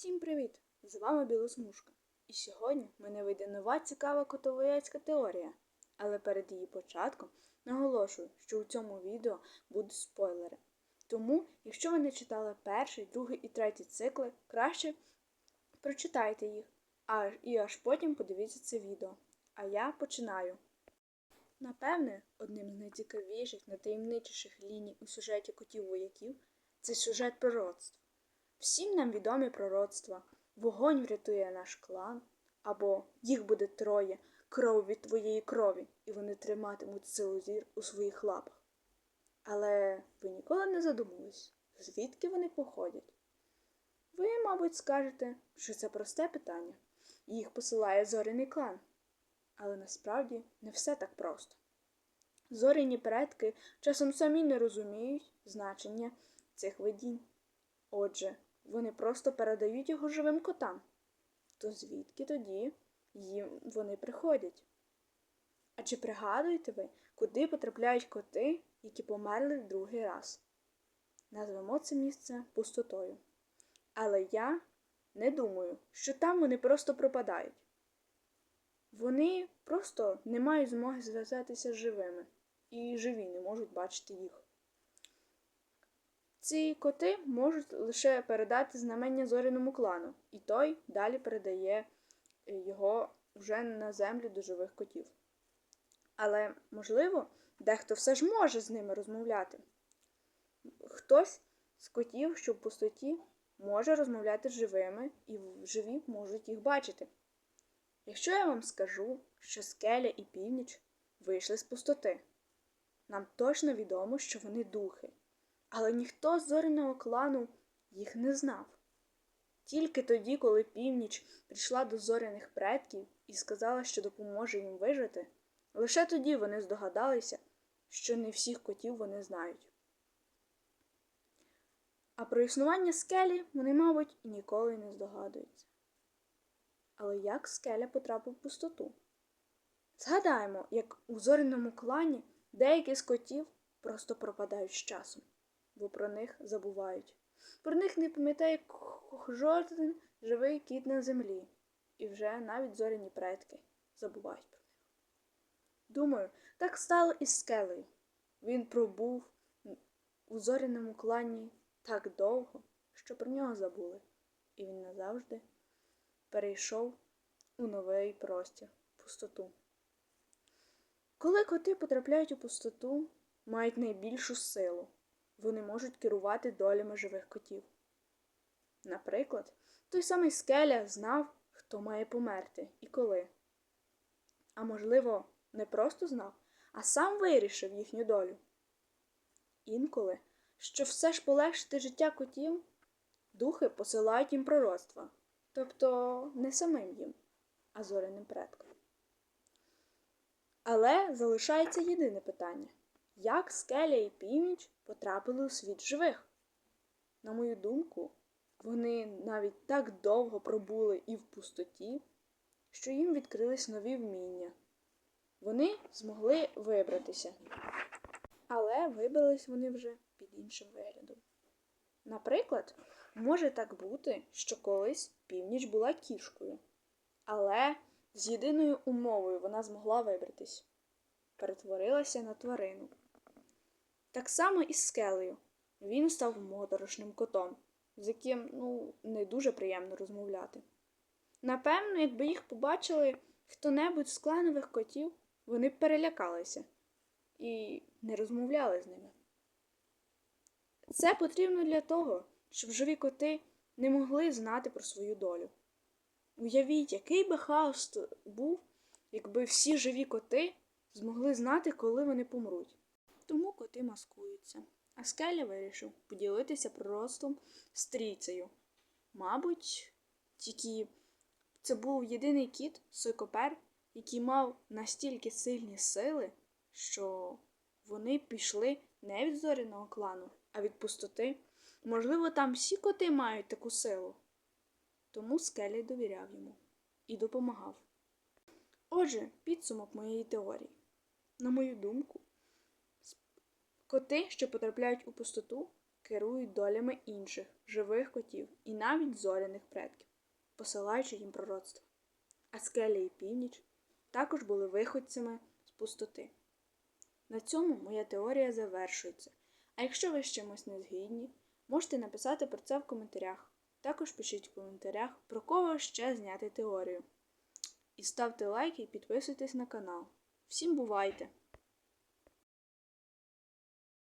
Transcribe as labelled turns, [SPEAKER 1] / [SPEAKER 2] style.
[SPEAKER 1] Всім привіт! З вами Білосмужка. І сьогодні мене вийде нова цікава котовояцька теорія. Але перед її початком наголошую, що у цьому відео будуть спойлери. Тому, якщо ви не читали перший, другий і третій цикли, краще прочитайте їх, і аж потім подивіться це відео. А я починаю. Напевне, одним з найцікавіших, найтаємничіших ліній у сюжеті котів вояків це сюжет пророцтв. Всім нам відомі пророцтва Вогонь врятує наш клан, або їх буде троє, кров від твоєї крові, і вони триматимуть силу зір у своїх лапах. Але ви ніколи не задумались, звідки вони походять? Ви, мабуть, скажете, що це просте питання, і їх посилає зоряний клан. Але насправді не все так просто. Зоряні предки часом самі не розуміють значення цих видінь. Отже, вони просто передають його живим котам. То звідки тоді їм вони приходять? А чи пригадуєте ви, куди потрапляють коти, які померли в другий раз? Назвемо це місце пустотою. Але я не думаю, що там вони просто пропадають. Вони просто не мають змоги зв'язатися з живими, і живі не можуть бачити їх. Ці коти можуть лише передати знамення зоряному клану, і той далі передає його вже на землю до живих котів. Але, можливо, дехто все ж може з ними розмовляти. Хтось з котів, що в пустоті, може розмовляти з живими, і живі можуть їх бачити. Якщо я вам скажу, що скеля і північ вийшли з пустоти, нам точно відомо, що вони духи. Але ніхто з зоряного клану їх не знав. Тільки тоді, коли північ прийшла до зоряних предків і сказала, що допоможе їм вижити, лише тоді вони здогадалися, що не всіх котів вони знають. А про існування скелі вони, мабуть, і ніколи не здогадуються. Але як скеля потрапив в пустоту? Згадаємо, як у зоряному клані деякі з котів просто пропадають з часом бо про них забувають. Про них не пам'ятає жоден живий кіт на землі, і вже навіть зоряні предки забувають про них. Думаю, так стало і з скелею. Він пробув у зоряному клані так довго, що про нього забули, і він назавжди перейшов у новий простір, пустоту. Коли коти потрапляють у пустоту, мають найбільшу силу вони можуть керувати долями живих котів. Наприклад, той самий скеля знав, хто має померти і коли. А можливо, не просто знав, а сам вирішив їхню долю. Інколи, щоб все ж полегшити життя котів, духи посилають їм пророцтва, тобто не самим їм, а зоряним предкам. Але залишається єдине питання як скеля і північ потрапили у світ живих. На мою думку, вони навіть так довго пробули і в пустоті, що їм відкрились нові вміння. Вони змогли вибратися, але вибрались вони вже під іншим виглядом. Наприклад, може так бути, що колись північ була кішкою, але з єдиною умовою вона змогла вибратись, перетворилася на тварину. Так само і з скелею. Він став моторошним котом, з яким ну, не дуже приємно розмовляти. Напевно, якби їх побачили хто-небудь з кланових котів, вони б перелякалися і не розмовляли з ними. Це потрібно для того, щоб живі коти не могли знати про свою долю. Уявіть, який би хаос був, якби всі живі коти змогли знати, коли вони помруть тому коти маскуються. А скеля вирішив поділитися проростом з трійцею. Мабуть, тільки це був єдиний кіт Сойкопер, який мав настільки сильні сили, що вони пішли не від зоряного клану, а від пустоти. Можливо, там всі коти мають таку силу. Тому скелі довіряв йому і допомагав. Отже, підсумок моєї теорії. На мою думку, Коти, що потрапляють у пустоту, керують долями інших живих котів і навіть зоряних предків, посилаючи їм пророцтво. А скеля і північ також були виходцями з пустоти. На цьому моя теорія завершується. А якщо ви з чимось не згідні, можете написати про це в коментарях. Також пишіть в коментарях, про кого ще зняти теорію. І ставте лайки і підписуйтесь на канал. Всім бувайте!